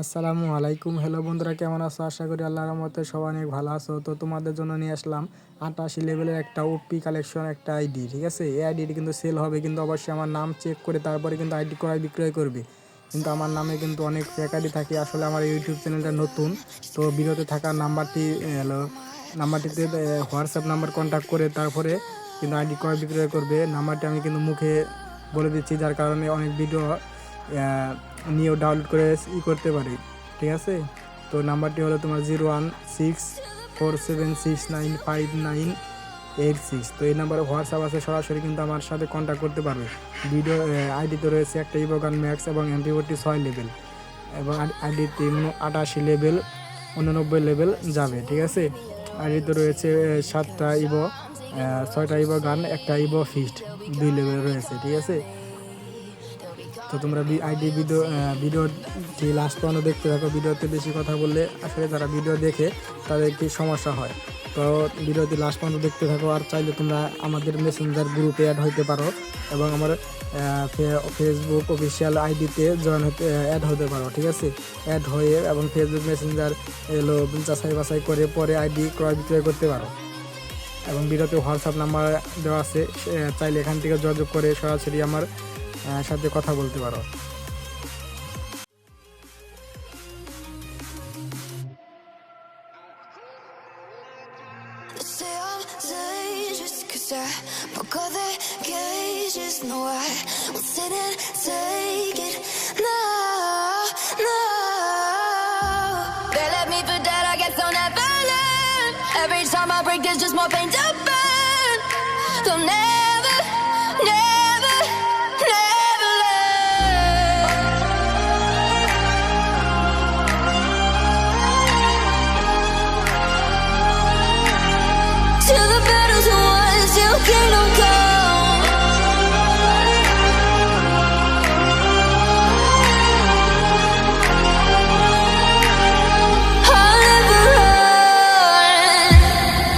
আসসালামু আলাইকুম। হ্যালো বন্ধুরা, কেমন আছো? আশা করি আল্লাহর রহমতে সবাই অনেক ভালো আছো। তো তোমাদের জন্য নিয়ে আসলাম আটাশি লেভেলের একটা ওপি কালেকশন একটা আইডি ঠিক আছে? এই আইডিটি কিন্তু সেল হবে কিন্তু অবশ্যই আমার নাম চেক করে তারপরে কিন্তু আইডি ক্রয় বিক্রয় করবে। কিন্তু আমার নামে কিন্তু অনেক ফেক থাকে, আসলে আমার ইউটিউব চ্যানেলটা নতুন। তো বিরতে থাকা নাম্বারটি হলো নাম্বারটিতে হোয়াটসঅ্যাপ নাম্বার কন্ট্যাক্ট করে তারপরে কিন্তু আইডি ক্রয় বিক্রয় করবে। নাম্বারটি আমি কিন্তু মুখে বলে দিচ্ছি, যার কারণে অনেক ভিডিও নিয়েও ডাউনলোড করে ই করতে পারি, ঠিক আছে? তো নাম্বারটি হলো তোমার zero one six four seven six nine five nine eight six. তো এই নাম্বারে হোয়াটসঅ্যাপ আছে, সরাসরি কিন্তু আমার সাথে কন্ট্যাক্ট করতে পারবে। ভিডিও আইডিতে রয়েছে একটা ইভোগান ম্যাক্স এবং অ্যান্টিবটি ছয় লেভেল এবং আইডিতে আটাশি লেভেল উননব্বই লেভেল যাবে, ঠিক আছে? আইডিতে রয়েছে সাতটা ইভো ছয়টা ইভো গান একটা ইভো ফিস্ট দুই লেভেল রয়েছে, ঠিক আছে? তো তোমরা আইডি ভিডিও ভিডিওটি লাস্ট পর্যন্ত দেখতে থাকো, ভিডিওতে বেশি কথা বললে আসলে যারা ভিডিও দেখে তাদের কি সমস্যা হয়? তো ভিডিওটি লাস্ট পর্যন্ত দেখতে থাকো, আর চাইলে তোমরা আমাদের মেসেঞ্জার গ্রুপে অ্যাড হতে পারো এবং আমার ফেসবুক অফিসিয়াল আইডিতে জয়েন হতে অ্যাড হতে পারো, ঠিক আছে? অ্যাড হয়ে এবং ফেসবুক মেসেঞ্জার এলো, যাচাই বাছাই করে পরে আইডি ক্রয় বিক্রয় করতে পারো। এবং ভিডিওতে হোয়াটসঅ্যাপ নাম্বার দেওয়া আছে চাইলে এখান থেকে যোগাযোগ করে সরাসরি আমার সাথে কথা বলতে পারো Every time I break, there's just more pain to burn They'll never,